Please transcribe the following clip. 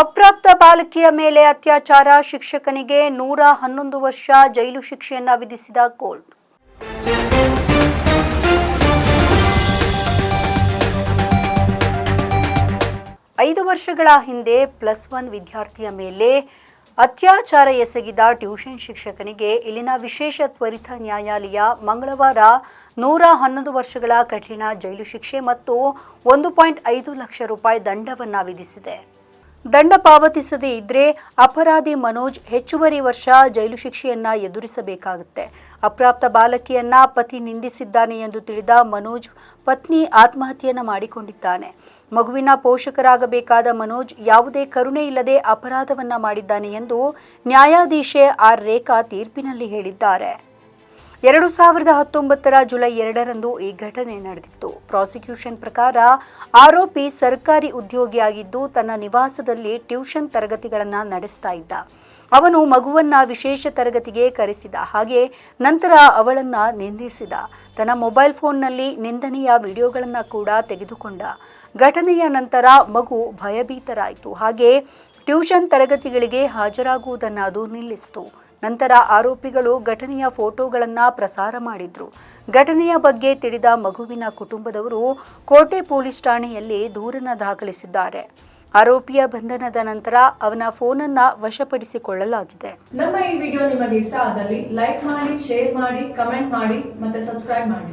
ಅಪ್ರಾಪ್ತ ಬಾಲಕಿಯ ಮೇಲೆ ಅತ್ಯಾಚಾರ, ಶಿಕ್ಷಕನಿಗೆ ನೂರ ಹನ್ನೊಂದು ವರ್ಷ ಜೈಲು ಶಿಕ್ಷೆಯನ್ನ ವಿಧಿಸಿದ ಕೋರ್ಟ್. ಐದು ವರ್ಷಗಳ ಹಿಂದೆ ಪ್ಲಸ್ ಒನ್ ವಿದ್ಯಾರ್ಥಿಯ ಮೇಲೆ ಅತ್ಯಾಚಾರ ಎಸಗಿದ ಟ್ಯೂಷನ್ ಶಿಕ್ಷಕನಿಗೆ ಇಲ್ಲಿನ ವಿಶೇಷ ತ್ವರಿತ ನ್ಯಾಯಾಲಯ ಮಂಗಳವಾರ ನೂರ ಹನ್ನೊಂದು ವರ್ಷಗಳ ಕಠಿಣ ಜೈಲು ಶಿಕ್ಷೆ ಮತ್ತು ಒಂದು ಪಾಯಿಂಟ್ ಐದು ಲಕ್ಷ ರೂಪಾಯಿ ದಂಡವನ್ನು ವಿಧಿಸಿದೆ. ದಂಡ ಪಾವತಿಸದೇ ಇದ್ರೆ ಅಪರಾಧಿ ಮನೋಜ್ ಹೆಚ್ಚುವರಿ ವರ್ಷ ಜೈಲು ಶಿಕ್ಷೆಯನ್ನ ಎದುರಿಸಬೇಕಾಗುತ್ತೆ. ಅಪ್ರಾಪ್ತ ಬಾಲಕಿಯನ್ನ ಪತಿ ನಿಂದಿಸಿದ್ದಾನೆ ಎಂದು ತಿಳಿದ ಮನೋಜ್ ಪತ್ನಿ ಆತ್ಮಹತ್ಯೆಯನ್ನು ಮಾಡಿಕೊಂಡಿದ್ದಾನೆ. ಮಗುವಿನ ಪೋಷಕರಾಗಬೇಕಾದ ಮನೋಜ್ ಯಾವುದೇ ಕರುಣೆ ಇಲ್ಲದೆ ಅಪರಾಧವನ್ನ ಮಾಡಿದ್ದಾನೆ ಎಂದು ನ್ಯಾಯಾಧೀಶೆ ಆರ್ ರೇಖಾ ತೀರ್ಪಿನಲ್ಲಿ ಹೇಳಿದ್ದಾರೆ. ಎರಡು ಸಾವಿರದ ಹತ್ತೊಂಬತ್ತರ ಜುಲೈ ಎರಡರಂದು ಈ ಘಟನೆ ನಡೆದಿತ್ತು. ಪ್ರಾಸಿಕ್ಯೂಷನ್ ಪ್ರಕಾರ ಆರೋಪಿ ಸರ್ಕಾರಿ ಉದ್ಯೋಗಿಯಾಗಿದ್ದು ತನ್ನ ನಿವಾಸದಲ್ಲಿ ಟ್ಯೂಷನ್ ತರಗತಿಗಳನ್ನು ನಡೆಸ್ತಾ ಇದ್ದ. ಅವನು ಮಗುವನ್ನ ವಿಶೇಷ ತರಗತಿಗೆ ಕರೆಸಿದ. ಹಾಗೆ ನಂತರ ಅವಳನ್ನ ನಿಂದಿಸಿದ. ತನ್ನ ಮೊಬೈಲ್ ಫೋನ್ನಲ್ಲಿ ನಿಂದನೆಯ ವಿಡಿಯೋಗಳನ್ನು ಕೂಡ ತೆಗೆದುಕೊಂಡ. ಘಟನೆಯ ನಂತರ ಮಗು ಭಯಭೀತರಾಯಿತು. ಹಾಗೆ ಟ್ಯೂಷನ್ ತರಗತಿಗಳಿಗೆ ಹಾಜರಾಗುವುದನ್ನು ಅದು ನಿಲ್ಲಿಸಿತು. ನಂತರ ಆರೋಪಿಗಳು ಘಟನೆಯ ಫೋಟೋಗಳನ್ನು ಪ್ರಸಾರ ಮಾಡಿದ್ರು. ಘಟನೆಯ ಬಗ್ಗೆ ತಿಳಿದ ಮಗುವಿನ ಕುಟುಂಬದವರು ಕೋಟೆ ಪೊಲೀಸ್ ಠಾಣೆಯಲ್ಲಿ ದೂರನ್ನು ದಾಖಲಿಸಿದ್ದಾರೆ. ಆರೋಪಿಯ ಬಂಧನದ ನಂತರ ಅವನ ಫೋನನ್ನ ವಶಪಡಿಸಿಕೊಳ್ಳಲಾಗಿದೆ. ನಮ್ಮ ಈ ವಿಡಿಯೋ ನಿಮಗೆ ಇಷ್ಟ ಆದಲ್ಲಿ ಲೈಕ್ ಮಾಡಿ, ಶೇರ್ ಮಾಡಿ, ಕಮೆಂಟ್ ಮಾಡಿ ಮತ್ತೆ ಸಬ್ಸ್ಕ್ರೈಬ್ ಮಾಡಿ.